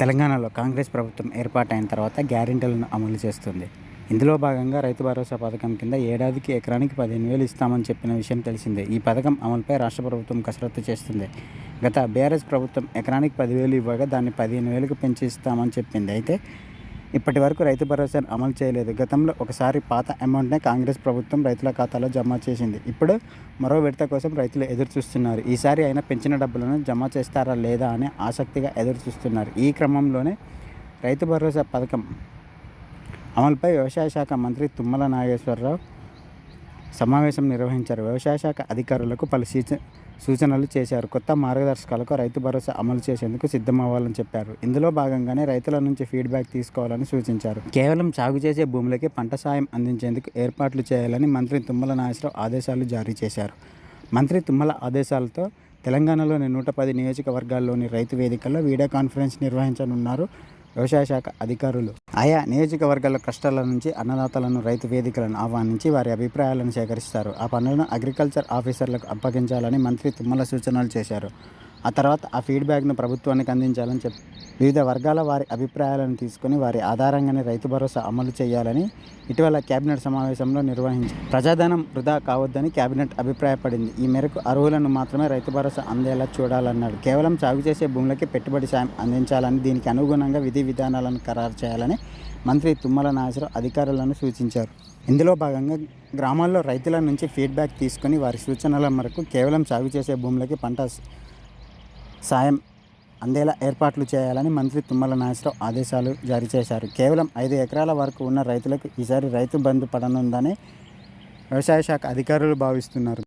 తెలంగాణలో కాంగ్రెస్ ప్రభుత్వం ఏర్పాటైన తర్వాత గ్యారెంటీలను అమలు చేస్తుంది. ఇందులో భాగంగా రైతు భరోసా పథకం కింద ఏడాదికి ఎకరానికి పదిహేను వేలు ఇస్తామని చెప్పిన విషయం తెలిసిందే. ఈ పథకం అమలుపై రాష్ట్ర ప్రభుత్వం కసరత్తు చేస్తుంది. గత బీఆర్ఎస్ ప్రభుత్వం ఎకరానికి పదివేలు ఇవ్వగా దాన్ని పదిహేను వేలకు పెంచి ఇస్తామని చెప్పింది. అయితే ఇప్పటి వరకు రైతు భరోసాను అమలు చేయలేదు. గతంలో ఒకసారి పాత అమౌంట్నే కాంగ్రెస్ ప్రభుత్వం రైతుల ఖాతాలో జమ చేసింది. ఇప్పుడు మరో విడత కోసం రైతులు ఎదురు చూస్తున్నారు ఈసారి అయినా పెంచిన డబ్బులను జమ చేస్తారా లేదా అని ఆసక్తిగా ఎదురు చూస్తున్నారు ఈ క్రమంలోనే రైతు భరోసా పథకం అమలుపై వ్యవసాయ శాఖ మంత్రి తుమ్మల నాగేశ్వరరావు సమావేశం నిర్వహించారు. వ్యవసాయ శాఖ అధికారులకు పలు సూచనలు చేశారు. కొత్త మార్గదర్శకాలకు రైతు భరోసా అమలు చేసేందుకు సిద్ధమవ్వాలని చెప్పారు. ఇందులో భాగంగానే రైతుల నుంచి ఫీడ్బ్యాక్ తీసుకోవాలని సూచించారు. కేవలం సాగు చేసే భూములకి పంట సాయం అందించేందుకు ఏర్పాట్లు చేయాలని మంత్రి తుమ్మల నాగేశ్వరరావు ఆదేశాలు జారీ చేశారు. మంత్రి తుమ్మల ఆదేశాలతో తెలంగాణలోని నూట పది నియోజకవర్గాల్లోని రైతు వేదికల్లో వీడియో కాన్ఫరెన్స్ నిర్వహించనున్నారు. వ్యవసాయ శాఖ అధికారులు. ఆయా నియోజకవర్గాల కష్టాల నుంచి అన్నదాతలను రైతు వేదికలను ఆహ్వానించి వారి అభిప్రాయాలను సేకరిస్తారు. ఆ పనులను అగ్రికల్చర్ ఆఫీసర్లకు అప్పగించాలని మంత్రి తుమ్మల సూచనలు చేశారు. ఆ తర్వాత ఆ ఫీడ్బ్యాక్ను ప్రభుత్వానికి అందించాలని చెప్పి వివిధ వర్గాల వారి అభిప్రాయాలను తీసుకొని వారి ఆధారంగానే రైతు భరోసా అమలు చేయాలని ఇటీవల కేబినెట్ సమావేశంలో నిర్వహించి ప్రజాధనం వృధా కావద్దని కేబినెట్ అభిప్రాయపడింది. ఈ మేరకు అర్హులను మాత్రమే రైతు భరోసా అందేలా చూడాలన్నాడు. కేవలం సాగు చేసే భూములకి పెట్టుబడి సాయం అందించాలని దీనికి అనుగుణంగా విధి విధానాలను ఖరారు చేయాలని మంత్రి తుమ్మల నాగేశ్వరరావు అధికారులను సూచించారు. ఇందులో భాగంగా గ్రామాల్లో రైతుల నుంచి ఫీడ్బ్యాక్ తీసుకొని వారి సూచనల మేరకు కేవలం సాగు చేసే భూములకి పంట సాయం అందేలా ఏర్పాట్లు చేయాలని మంత్రి తుమ్మల నాగేశ్వరరావు ఆదేశాలు జారీ చేశారు. కేవలం ఐదు ఎకరాల వరకు ఉన్న రైతులకు ఈసారి రైతు బంధు పడనుందని వ్యవసాయ శాఖ అధికారులు భావిస్తున్నారు.